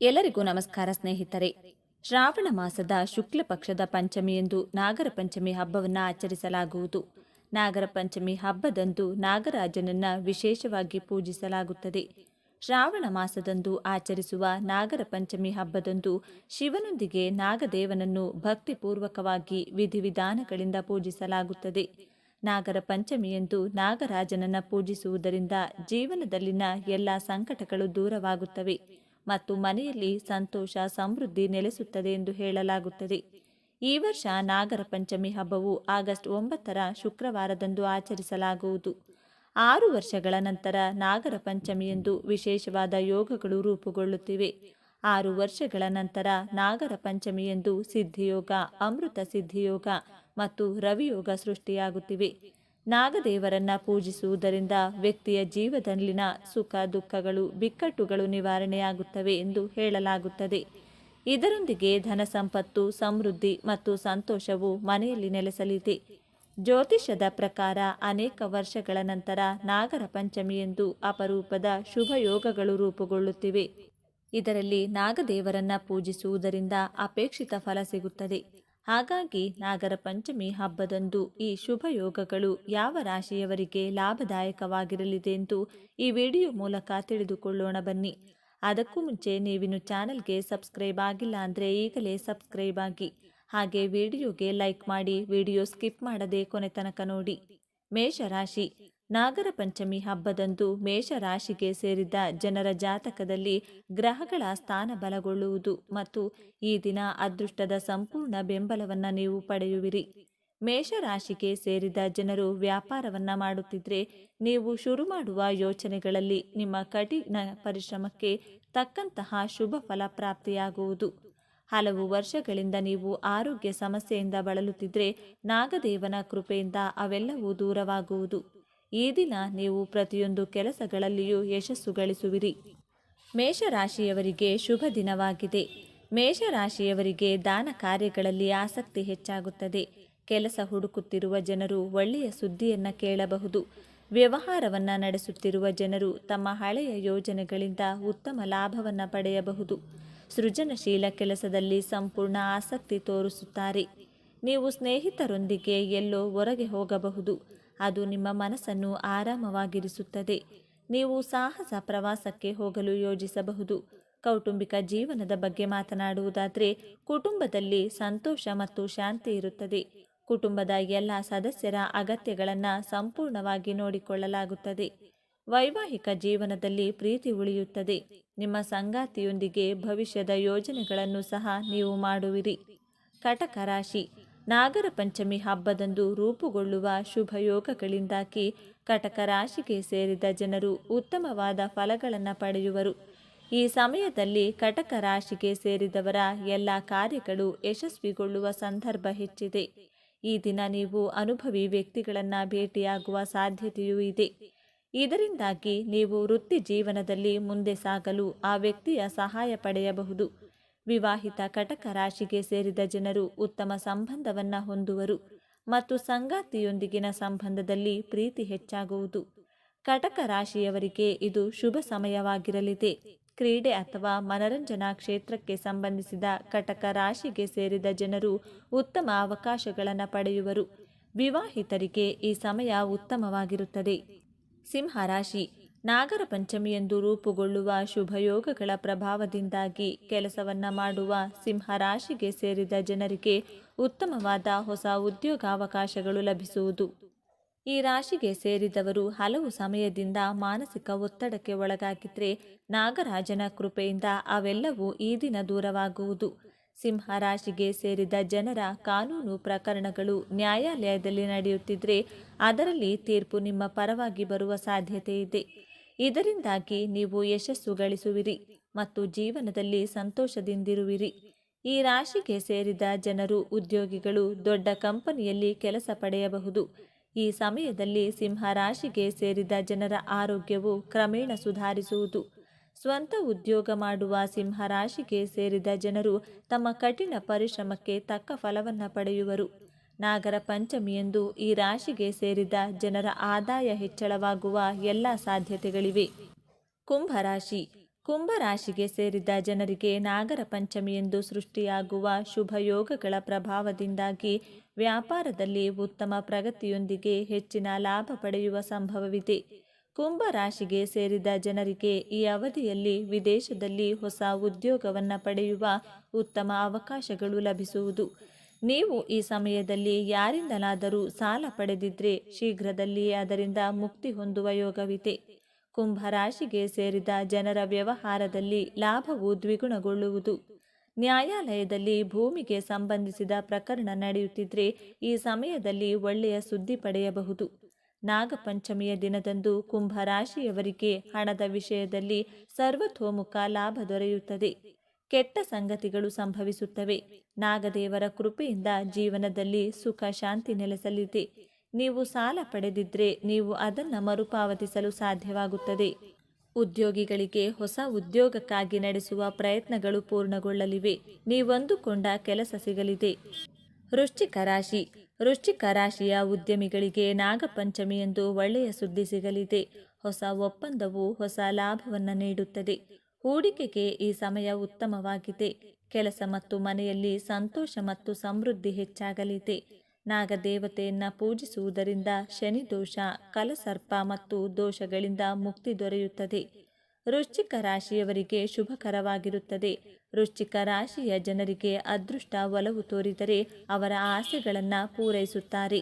ಎಲ್ಲರಿಗೂ ನಮಸ್ಕಾರ, ಸ್ನೇಹಿತರೆ. ಶ್ರಾವಣ ಮಾಸದ ಶುಕ್ಲ ಪಕ್ಷದ ಪಂಚಮಿಯಂದು ನಾಗರ ಪಂಚಮಿ ಹಬ್ಬವನ್ನು ಆಚರಿಸಲಾಗುವುದು. ನಾಗರ ಪಂಚಮಿ ಹಬ್ಬದಂದು ನಾಗರಾಜನನ್ನ ವಿಶೇಷವಾಗಿ ಪೂಜಿಸಲಾಗುತ್ತದೆ. ಶ್ರಾವಣ ಮಾಸದಂದು ಆಚರಿಸುವ ನಾಗರ ಪಂಚಮಿ ಹಬ್ಬದಂದು ಶಿವನೊಂದಿಗೆ ನಾಗದೇವನನ್ನು ಭಕ್ತಿಪೂರ್ವಕವಾಗಿ ವಿಧಿವಿಧಾನಗಳಿಂದ ಪೂಜಿಸಲಾಗುತ್ತದೆ. ನಾಗರ ಪಂಚಮಿಯಂದು ನಾಗರಾಜನನ್ನ ಪೂಜಿಸುವುದರಿಂದ ಜೀವನದಲ್ಲಿನ ಎಲ್ಲ ಸಂಕಟಗಳು ದೂರವಾಗುತ್ತವೆ. ಮತ್ತು ಮನೆಯಲ್ಲಿ ಸಂತೋಷ, ಸಮೃದ್ಧಿ ನೆಲೆಸುತ್ತದೆ ಎಂದು ಹೇಳಲಾಗುತ್ತದೆ. ಈ ವರ್ಷ ನಾಗರ ಪಂಚಮಿ ಹಬ್ಬವು ಆಗಸ್ಟ್ ಒಂಬತ್ತರ ಶುಕ್ರವಾರದಂದು ಆಚರಿಸಲಾಗುವುದು. ಆರು ವರ್ಷಗಳ ನಂತರ ನಾಗರ ಪಂಚಮಿಯಂದು ವಿಶೇಷವಾದ ಯೋಗಗಳು ರೂಪುಗೊಳ್ಳುತ್ತಿವೆ. ಆರು ವರ್ಷಗಳ ನಂತರ ನಾಗರ ಪಂಚಮಿಯಂದು ಸಿದ್ಧಿಯೋಗ, ಅಮೃತ ಸಿದ್ಧಿಯೋಗ ಮತ್ತು ರವಿಯೋಗ ಸೃಷ್ಟಿಯಾಗುತ್ತಿವೆ. ನಾಗದೇವರನ್ನ ಪೂಜಿಸುವುದರಿಂದ ವ್ಯಕ್ತಿಯ ಜೀವದಲ್ಲಿನ ಸುಖ, ದುಃಖಗಳು, ಬಿಕ್ಕಟ್ಟುಗಳು ನಿವಾರಣೆಯಾಗುತ್ತವೆ ಎಂದು ಹೇಳಲಾಗುತ್ತದೆ. ಇದರೊಂದಿಗೆ ಧನ ಸಂಪತ್ತು, ಸಮೃದ್ಧಿ ಮತ್ತು ಸಂತೋಷವು ಮನೆಯಲ್ಲಿ ನೆಲೆಸಲಿದೆ. ಜ್ಯೋತಿಷದ ಪ್ರಕಾರ ಅನೇಕ ವರ್ಷಗಳ ನಂತರ ನಾಗರ ಪಂಚಮಿ ಎಂದು ಅಪರೂಪದ ಶುಭ ಯೋಗಗಳು ರೂಪುಗೊಳ್ಳುತ್ತಿವೆ. ಇದರಲ್ಲಿ ನಾಗದೇವರನ್ನ ಪೂಜಿಸುವುದರಿಂದ ಅಪೇಕ್ಷಿತ ಫಲ ಸಿಗುತ್ತದೆ. ಹಾಗಾಗಿ ನಾಗರ ಪಂಚಮಿ ಹಬ್ಬದಂದು ಈ ಶುಭ ಯೋಗಗಳು ಯಾವ ರಾಶಿಯವರಿಗೆ ಲಾಭದಾಯಕವಾಗಿರಲಿದೆ ಎಂದು ಈ ವಿಡಿಯೋ ಮೂಲಕ ತಿಳಿದುಕೊಳ್ಳೋಣ ಬನ್ನಿ. ಅದಕ್ಕೂ ಮುಂಚೆ ನೀವಿನ ಚಾನಲ್ಗೆ ಸಬ್ಸ್ಕ್ರೈಬ್ ಆಗಿಲ್ಲ ಅಂದರೆ ಈಗಲೇ ಸಬ್ಸ್ಕ್ರೈಬ್ ಆಗಿ. ಹಾಗೆ ವಿಡಿಯೋಗೆ ಲೈಕ್ ಮಾಡಿ ವಿಡಿಯೋ ಸ್ಕಿಪ್ ಮಾಡದೆ ಕೊನೆ ತನಕ ನೋಡಿ. ಮೇಷರಾಶಿ ನಾಗರ ಪಂಚಮಿ ಹಬ್ಬದಂದು ಮೇಷರಾಶಿಗೆ ಸೇರಿದ ಜನರ ಜಾತಕದಲ್ಲಿ ಗ್ರಹಗಳ ಸ್ಥಾನ ಬಲಗೊಳ್ಳುವುದು ಮತ್ತು ಈ ದಿನ ಅದೃಷ್ಟದ ಸಂಪೂರ್ಣ ಬೆಂಬಲವನ್ನು ನೀವು ಪಡೆಯುವಿರಿ. ಮೇಷರಾಶಿಗೆ ಸೇರಿದ ಜನರು ವ್ಯಾಪಾರವನ್ನ ಮಾಡುತ್ತಿದ್ದರೆ ನೀವು ಶುರು ಮಾಡುವ ಯೋಚನೆಗಳಲ್ಲಿ ನಿಮ್ಮ ಕಠಿಣ ಪರಿಶ್ರಮಕ್ಕೆ ತಕ್ಕಂತಹ ಶುಭ ಫಲ ಪ್ರಾಪ್ತಿಯಾಗುವುದು. ಹಲವು ವರ್ಷಗಳಿಂದ ನೀವು ಆರೋಗ್ಯ ಸಮಸ್ಯೆಯಿಂದ ಬಳಲುತ್ತಿದ್ದರೆ ನಾಗದೇವನ ಕೃಪೆಯಿಂದ ಅವೆಲ್ಲವೂ ದೂರವಾಗುವುದು. ಈ ದಿನ ನೀವು ಪ್ರತಿಯೊಂದು ಕೆಲಸಗಳಲ್ಲಿಯೂ ಯಶಸ್ಸು ಗಳಿಸುವಿರಿ ಮೇಷರಾಶಿಯವರಿಗೆ ಶುಭ ದಿನವಾಗಿದೆ. ಮೇಷರಾಶಿಯವರಿಗೆ ದಾನ ಕಾರ್ಯಗಳಲ್ಲಿ ಆಸಕ್ತಿ ಹೆಚ್ಚಾಗುತ್ತದೆ. ಕೆಲಸ ಹುಡುಕುತ್ತಿರುವ ಜನರು ಒಳ್ಳೆಯ ಸುದ್ದಿಯನ್ನು ಕೇಳಬಹುದು. ವ್ಯವಹಾರವನ್ನ ನಡೆಸುತ್ತಿರುವ ಜನರು ತಮ್ಮ ಹಳೆಯ ಯೋಜನೆಗಳಿಂದ ಉತ್ತಮ ಲಾಭವನ್ನು ಪಡೆಯಬಹುದು. ಸೃಜನಶೀಲ ಕೆಲಸದಲ್ಲಿ ಸಂಪೂರ್ಣ ಆಸಕ್ತಿ ತೋರಿಸುತ್ತಾರೆ. ನೀವು ಸ್ನೇಹಿತರೊಂದಿಗೆ ಎಲ್ಲೋ ಹೊರಗೆ ಹೋಗಬಹುದು. ಅದು ನಿಮ್ಮ ಮನಸ್ಸನ್ನು ಆರಾಮವಾಗಿರಿಸುತ್ತದೆ. ನೀವು ಸಾಹಸ ಪ್ರವಾಸಕ್ಕೆ ಹೋಗಲು ಯೋಜಿಸಬಹುದು. ಕೌಟುಂಬಿಕ ಜೀವನದ ಬಗ್ಗೆ ಮಾತನಾಡುವುದಾದರೆ, ಕುಟುಂಬದಲ್ಲಿ ಸಂತೋಷ ಮತ್ತು ಶಾಂತಿ ಇರುತ್ತದೆ. ಕುಟುಂಬದ ಎಲ್ಲ ಸದಸ್ಯರ ಅಗತ್ಯಗಳನ್ನು ಸಂಪೂರ್ಣವಾಗಿ ನೋಡಿಕೊಳ್ಳಲಾಗುತ್ತದೆ. ವೈವಾಹಿಕ ಜೀವನದಲ್ಲಿ ಪ್ರೀತಿ ಉಳಿಯುತ್ತದೆ. ನಿಮ್ಮ ಸಂಗಾತಿಯೊಂದಿಗೆ ಭವಿಷ್ಯದ ಯೋಜನೆಗಳನ್ನು ಸಹ ನೀವು ಮಾಡುವಿರಿ. ಕಟಕ ರಾಶಿ. ನಾಗರ ಪಂಚಮಿ ಹಬ್ಬದಂದು ರೂಪುಗೊಳ್ಳುವ ಶುಭ ಯೋಗಗಳಿಂದಾಗಿ ಕಟಕ ರಾಶಿಗೆ ಸೇರಿದ ಜನರು ಉತ್ತಮವಾದ ಫಲಗಳನ್ನು ಪಡೆಯುವರು. ಈ ಸಮಯದಲ್ಲಿ ಕಟಕ ರಾಶಿಗೆ ಸೇರಿದವರ ಎಲ್ಲ ಕಾರ್ಯಗಳು ಯಶಸ್ವಿಗೊಳ್ಳುವ ಸಂದರ್ಭ ಹೆಚ್ಚಿದೆ. ಈ ದಿನ ನೀವು ಅನುಭವಿ ವ್ಯಕ್ತಿಗಳನ್ನು ಭೇಟಿಯಾಗುವ ಸಾಧ್ಯತೆಯೂ ಇದೆ. ಇದರಿಂದಾಗಿ ನೀವು ವೃತ್ತಿ ಜೀವನದಲ್ಲಿ ಮುಂದೆ ಸಾಗಲು ಆ ವ್ಯಕ್ತಿಯ ಸಹಾಯ ಪಡೆಯಬಹುದು. ವಿವಾಹಿತ ಕಟಕ ರಾಶಿಗೆ ಸೇರಿದ ಜನರು ಉತ್ತಮ ಸಂಬಂಧವನ್ನ ಹೊಂದುವರು ಮತ್ತು ಸಂಗಾತಿಯೊಂದಿಗಿನ ಸಂಬಂಧದಲ್ಲಿ ಪ್ರೀತಿ ಹೆಚ್ಚಾಗುವುದು. ಕಟಕ ರಾಶಿಯವರಿಗೆ ಇದು ಶುಭ ಸಮಯವಾಗಿರಲಿದೆ. ಕ್ರೀಡೆ ಅಥವಾ ಮನರಂಜನಾ ಕ್ಷೇತ್ರಕ್ಕೆ ಸಂಬಂಧಿಸಿದ ಕಟಕ ರಾಶಿಗೆ ಸೇರಿದ ಜನರು ಉತ್ತಮ ಅವಕಾಶಗಳನ್ನು ಪಡೆಯುವರು. ವಿವಾಹಿತರಿಗೆ ಈ ಸಮಯ ಉತ್ತಮವಾಗಿರುತ್ತದೆ. ಸಿಂಹರಾಶಿ ನಾಗರ ಪಂಚಮಿಯಂದು ರೂಪುಗೊಳ್ಳುವ ಶುಭಯೋಗಗಳ ಪ್ರಭಾವದಿಂದಾಗಿ ಕೆಲಸವನ್ನ ಮಾಡುವ ಸಿಂಹರಾಶಿಗೆ ಸೇರಿದ ಜನರಿಗೆ ಉತ್ತಮವಾದ ಹೊಸ ಉದ್ಯೋಗಾವಕಾಶಗಳು ಲಭಿಸುವುದು. ಈ ರಾಶಿಗೆ ಸೇರಿದವರು ಹಲವು ಸಮಯದಿಂದ ಮಾನಸಿಕ ಒತ್ತಡಕ್ಕೆ ಒಳಗಾಗಿದ್ರೆ ನಾಗರಾಜನ ಕೃಪೆಯಿಂದ ಅವೆಲ್ಲವೂ ಈ ದಿನ ದೂರವಾಗುವುದು. ಸಿಂಹ ರಾಶಿಗೆ ಸೇರಿದ ಜನರ ಕಾನೂನು ಪ್ರಕರಣಗಳು ನ್ಯಾಯಾಲಯದಲ್ಲಿ ನಡೆಯುತ್ತಿದ್ರೆ ಅದರಲ್ಲಿ ತೀರ್ಪು ನಿಮ್ಮ ಪರವಾಗಿ ಬರುವ ಸಾಧ್ಯತೆ ಇದೆ. ಇದರಿಂದಾಗಿ ನೀವು ಯಶಸ್ಸು ಗಳಿಸುವಿರಿ ಮತ್ತು ಜೀವನದಲ್ಲಿ ಸಂತೋಷದಿಂದಿರುವಿರಿ. ಈ ರಾಶಿಗೆ ಸೇರಿದ ಜನರು, ಉದ್ಯೋಗಿಗಳು ದೊಡ್ಡ ಕಂಪನಿಯಲ್ಲಿ ಕೆಲಸ ಪಡೆಯಬಹುದು. ಈ ಸಮಯದಲ್ಲಿ ಸಿಂಹ ರಾಶಿಗೆ ಸೇರಿದ ಜನರ ಆರೋಗ್ಯವು ಕ್ರಮೇಣ ಸುಧಾರಿಸುವುದು. ಸ್ವಂತ ಉದ್ಯೋಗ ಮಾಡುವ ಸಿಂಹ ರಾಶಿಗೆ ಸೇರಿದ ಜನರು ತಮ್ಮ ಕಠಿಣ ಪರಿಶ್ರಮಕ್ಕೆ ತಕ್ಕ ಫಲವನ್ನು ಪಡೆಯುವರು. ನಾಗರ ಪಂಚಮಿಯಂದು ಈ ರಾಶಿಗೆ ಸೇರಿದ ಜನರ ಆದಾಯ ಹೆಚ್ಚಳವಾಗುವ ಎಲ್ಲ ಸಾಧ್ಯತೆಗಳಿವೆ. ಕುಂಭರಾಶಿ ಕುಂಭರಾಶಿಗೆ ಸೇರಿದ ಜನರಿಗೆ ನಾಗರ ಪಂಚಮಿಯಂದು ಸೃಷ್ಟಿಯಾಗುವ ಶುಭ ಯೋಗಗಳ ಪ್ರಭಾವದಿಂದಾಗಿ ವ್ಯಾಪಾರದಲ್ಲಿ ಉತ್ತಮ ಪ್ರಗತಿಯೊಂದಿಗೆ ಹೆಚ್ಚಿನ ಲಾಭ ಪಡೆಯುವ ಸಂಭವವಿದೆ. ಕುಂಭ ರಾಶಿಗೆ ಸೇರಿದ ಜನರಿಗೆ ಈ ಅವಧಿಯಲ್ಲಿ ವಿದೇಶದಲ್ಲಿ ಹೊಸ ಉದ್ಯೋಗವನ್ನು ಪಡೆಯುವ ಉತ್ತಮ ಅವಕಾಶಗಳು ಲಭಿಸುವುದು. ನೀವು ಈ ಸಮಯದಲ್ಲಿ ಯಾರಿಂದಲಾದರೂ ಸಾಲ ಪಡೆದಿದ್ರೆ ಶೀಘ್ರದಲ್ಲಿಯೇ ಅದರಿಂದ ಮುಕ್ತಿ ಹೊಂದುವ ಯೋಗವಿದೆ. ಕುಂಭರಾಶಿಗೆ ಸೇರಿದ ಜನರ ವ್ಯವಹಾರದಲ್ಲಿ ಲಾಭವು ದ್ವಿಗುಣಗೊಳ್ಳುವುದು. ನ್ಯಾಯಾಲಯದಲ್ಲಿ ಭೂಮಿಗೆ ಸಂಬಂಧಿಸಿದ ಪ್ರಕರಣ ನಡೆಯುತ್ತಿದ್ರೆ ಈ ಸಮಯದಲ್ಲಿ ಒಳ್ಳೆಯ ಸುದ್ದಿ ಪಡೆಯಬಹುದು. ನಾಗಪಂಚಮಿಯ ದಿನದಂದು ಕುಂಭರಾಶಿಯವರಿಗೆ ಹಣದ ವಿಷಯದಲ್ಲಿ ಸರ್ವತೋಮುಖ ಲಾಭ ದೊರೆಯುತ್ತದೆ. ಕೆಟ್ಟ ಸಂಗತಿಗಳು ಸಂಭವಿಸುತ್ತವೆ. ನಾಗದೇವರ ಕೃಪೆಯಿಂದ ಜೀವನದಲ್ಲಿ ಸುಖ, ಶಾಂತಿ ನೆಲೆಸಲಿದೆ. ನೀವು ಸಾಲ ಪಡೆದಿದ್ರೆ ನೀವು ಅದನ್ನು ಮರುಪಾವತಿಸಲು ಸಾಧ್ಯವಾಗುತ್ತದೆ. ಉದ್ಯೋಗಿಗಳಿಗೆ ಹೊಸ ಉದ್ಯೋಗಕ್ಕಾಗಿ ನಡೆಸುವ ಪ್ರಯತ್ನಗಳು ಪೂರ್ಣಗೊಳ್ಳಲಿವೆ. ನೀವೊಂದುಕೊಂಡ ಕೆಲಸ ಸಿಗಲಿದೆ. ವೃಶ್ಚಿಕ ರಾಶಿ. ವೃಶ್ಚಿಕ ರಾಶಿಯ ಉದ್ಯಮಿಗಳಿಗೆ ನಾಗಪಂಚಮಿಯಂದು ಒಳ್ಳೆಯ ಸುದ್ದಿ ಸಿಗಲಿದೆ. ಹೊಸ ಒಪ್ಪಂದವು ಹೊಸ ಲಾಭವನ್ನು ನೀಡುತ್ತದೆ. ಹೂಡಿಕೆಗೆ ಈ ಸಮಯ ಉತ್ತಮವಾಗಿದೆ. ಕೆಲಸ ಮತ್ತು ಮನೆಯಲ್ಲಿ ಸಂತೋಷ ಮತ್ತು ಸಮೃದ್ಧಿ ಹೆಚ್ಚಾಗಲಿದೆ. ನಾಗದೇವತೆಯನ್ನ ಪೂಜಿಸುವುದರಿಂದ ಶನಿ ದೋಷ ಕಲಸರ್ಪ ಮತ್ತು ದೋಷಗಳಿಂದ ಮುಕ್ತಿ ದೊರೆಯುತ್ತದೆ. ವೃಶ್ಚಿಕ ರಾಶಿಯವರಿಗೆ ಶುಭಕರವಾಗಿರುತ್ತದೆ. ವೃಶ್ಚಿಕ ರಾಶಿಯ ಜನರಿಗೆ ಅದೃಷ್ಟ ಒಲವು ತೋರಿದರೆ ಅವರ ಆಸೆಗಳನ್ನು ಪೂರೈಸುತ್ತಾರೆ.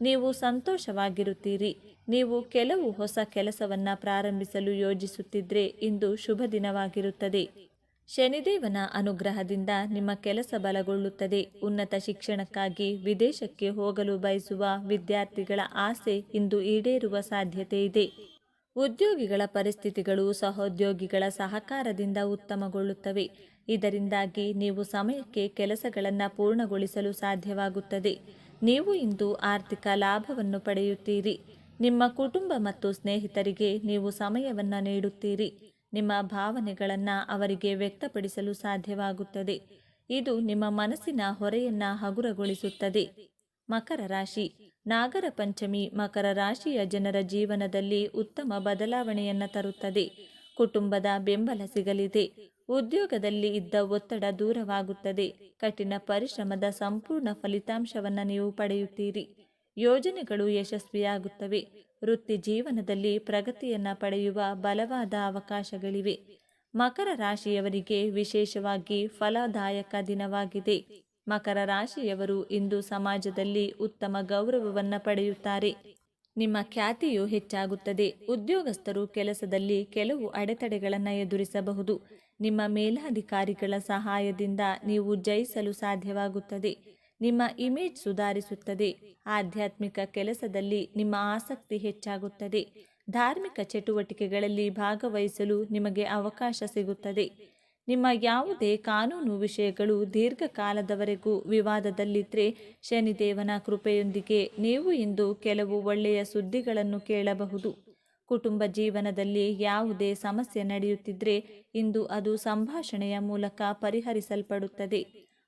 ನೀವು ಸಂತೋಷವಾಗಿರುತ್ತೀರಿ. ನೀವು ಕೆಲವು ಹೊಸ ಕೆಲಸವನ್ನ ಪ್ರಾರಂಭಿಸಲು ಯೋಜಿಸುತ್ತಿದ್ರೆ ಇಂದು ಶುಭ ದಿನವಾಗಿರುತ್ತದೆ. ಶನಿದೇವನ ಅನುಗ್ರಹದಿಂದ ನಿಮ್ಮ ಕೆಲಸ ಬಲಗೊಳ್ಳುತ್ತದೆ. ಉನ್ನತ ಶಿಕ್ಷಣಕ್ಕಾಗಿ ವಿದೇಶಕ್ಕೆ ಹೋಗಲು ಬಯಸುವ ವಿದ್ಯಾರ್ಥಿಗಳ ಆಸೆ ಇಂದು ಈಡೇರುವ ಸಾಧ್ಯತೆ ಇದೆ. ಉದ್ಯೋಗಿಗಳ ಪರಿಸ್ಥಿತಿಗಳು ಸಹೋದ್ಯೋಗಿಗಳ ಸಹಕಾರದಿಂದ ಉತ್ತಮಗೊಳ್ಳುತ್ತವೆ. ಇದರಿಂದಾಗಿ ನೀವು ಸಮಯಕ್ಕೆ ಕೆಲಸಗಳನ್ನು ಪೂರ್ಣಗೊಳಿಸಲು ಸಾಧ್ಯವಾಗುತ್ತದೆ. ನೀವು ಇಂದು ಆರ್ಥಿಕ ಲಾಭವನ್ನು ಪಡೆಯುತ್ತೀರಿ. ನಿಮ್ಮ ಕುಟುಂಬ ಮತ್ತು ಸ್ನೇಹಿತರಿಗೆ ನೀವು ಸಮಯವನ್ನು ನೀಡುತ್ತೀರಿ. ನಿಮ್ಮ ಭಾವನೆಗಳನ್ನು ಅವರಿಗೆ ವ್ಯಕ್ತಪಡಿಸಲು ಸಾಧ್ಯವಾಗುತ್ತದೆ. ಇದು ನಿಮ್ಮ ಮನಸ್ಸಿನ ಹೊರೆಯನ್ನ ಹಗುರಗೊಳಿಸುತ್ತದೆ. ಮಕರ ರಾಶಿ. ನಾಗರ ಪಂಚಮಿ ಮಕರ ರಾಶಿಯ ಜನರ ಜೀವನದಲ್ಲಿ ಉತ್ತಮ ಬದಲಾವಣೆಯನ್ನು ತರುತ್ತದೆ. ಕುಟುಂಬದ ಬೆಂಬಲ ಸಿಗಲಿದೆ. ಉದ್ಯೋಗದಲ್ಲಿ ಇದ್ದ ಒತ್ತಡ ದೂರವಾಗುತ್ತದೆ. ಕಠಿಣ ಪರಿಶ್ರಮದ ಸಂಪೂರ್ಣ ಫಲಿತಾಂಶವನ್ನು ನೀವು ಪಡೆಯುತ್ತೀರಿ. ಯೋಜನೆಗಳು ಯಶಸ್ವಿಯಾಗುತ್ತವೆ. ವೃತ್ತಿ ಜೀವನದಲ್ಲಿ ಪ್ರಗತಿಯನ್ನು ಪಡೆಯುವ ಬಲವಾದ ಅವಕಾಶಗಳಿವೆ. ಮಕರ ರಾಶಿಯವರಿಗೆ ವಿಶೇಷವಾಗಿ ಫಲದಾಯಕ ದಿನವಾಗಿದೆ. ಮಕರ ರಾಶಿಯವರು ಇಂದು ಸಮಾಜದಲ್ಲಿ ಉತ್ತಮ ಗೌರವವನ್ನು ಪಡೆಯುತ್ತಾರೆ. ನಿಮ್ಮ ಖ್ಯಾತಿಯು ಹೆಚ್ಚಾಗುತ್ತದೆ. ಉದ್ಯೋಗಸ್ಥರು ಕೆಲಸದಲ್ಲಿ ಕೆಲವು ಅಡೆತಡೆಗಳನ್ನು ಎದುರಿಸಬಹುದು. ನಿಮ್ಮ ಮೇಲಾಧಿಕಾರಿಗಳ ಸಹಾಯದಿಂದ ನೀವು ಜಯಿಸಲು ಸಾಧ್ಯವಾಗುತ್ತದೆ. ನಿಮ್ಮ ಇಮೇಜ್ ಸುಧಾರಿಸುತ್ತದೆ. ಆಧ್ಯಾತ್ಮಿಕ ಕೆಲಸದಲ್ಲಿ ನಿಮ್ಮ ಆಸಕ್ತಿ ಹೆಚ್ಚಾಗುತ್ತದೆ. ಧಾರ್ಮಿಕ ಚಟುವಟಿಕೆಗಳಲ್ಲಿ ಭಾಗವಹಿಸಲು ನಿಮಗೆ ಅವಕಾಶ ಸಿಗುತ್ತದೆ. ನಿಮ್ಮ ಯಾವುದೇ ಕಾನೂನು ವಿಷಯಗಳು ದೀರ್ಘಕಾಲದವರೆಗೂ ವಿವಾದದಲ್ಲಿದ್ದರೆ ಶನಿದೇವನ ಕೃಪೆಯೊಂದಿಗೆ ನೀವು ಇಂದು ಕೆಲವು ಒಳ್ಳೆಯ ಸುದ್ದಿಗಳನ್ನು ಕೇಳಬಹುದು. ಕುಟುಂಬ ಜೀವನದಲ್ಲಿ ಯಾವುದೇ ಸಮಸ್ಯೆ ನಡೆಯುತ್ತಿದ್ದರೆ ಇಂದು ಅದು ಸಂಭಾಷಣೆಯ ಮೂಲಕ ಪರಿಹರಿಸಲ್ಪಡುತ್ತದೆ.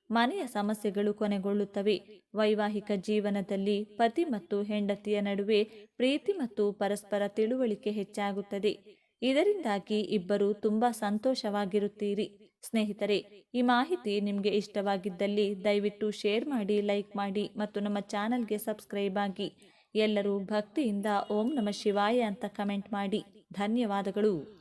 ಮನೆಯ ಸಮಸ್ಯೆಗಳು ಕೊನೆಗೊಳ್ಳುತ್ತವೆ. ವೈವಾಹಿಕ ಜೀವನದಲ್ಲಿ ಪತಿ ಮತ್ತು ಹೆಂಡತಿಯ ನಡುವೆ ಪ್ರೀತಿ ಮತ್ತು ಪರಸ್ಪರ ತಿಳುವಳಿಕೆ ಹೆಚ್ಚಾಗುತ್ತದೆ. ಇದರಿಂದಾಗಿ ಇಬ್ಬರು ತುಂಬಾ ಸಂತೋಷವಾಗಿರುತ್ತೀರಿ. ಸ್ನೇಹಿತರೆ, ಈ ಮಾಹಿತಿ ನಿಮಗೆ ಇಷ್ಟವಾಗಿದ್ದಲ್ಲಿ ದಯವಿಟ್ಟು ಶೇರ್ ಮಾಡಿ, ಲೈಕ್ ಮಾಡಿ ಮತ್ತು ನಮ್ಮ ಚಾನಲ್ಗೆ ಸಬ್ಸ್ಕ್ರೈಬ್ ಆಗಿ. ಎಲ್ಲರೂ ಭಕ್ತಿಯಿಂದ ಓಂ ನಮ ಶಿವಾಯ ಅಂತ ಕಮೆಂಟ್ ಮಾಡಿ. ಧನ್ಯವಾದಗಳು.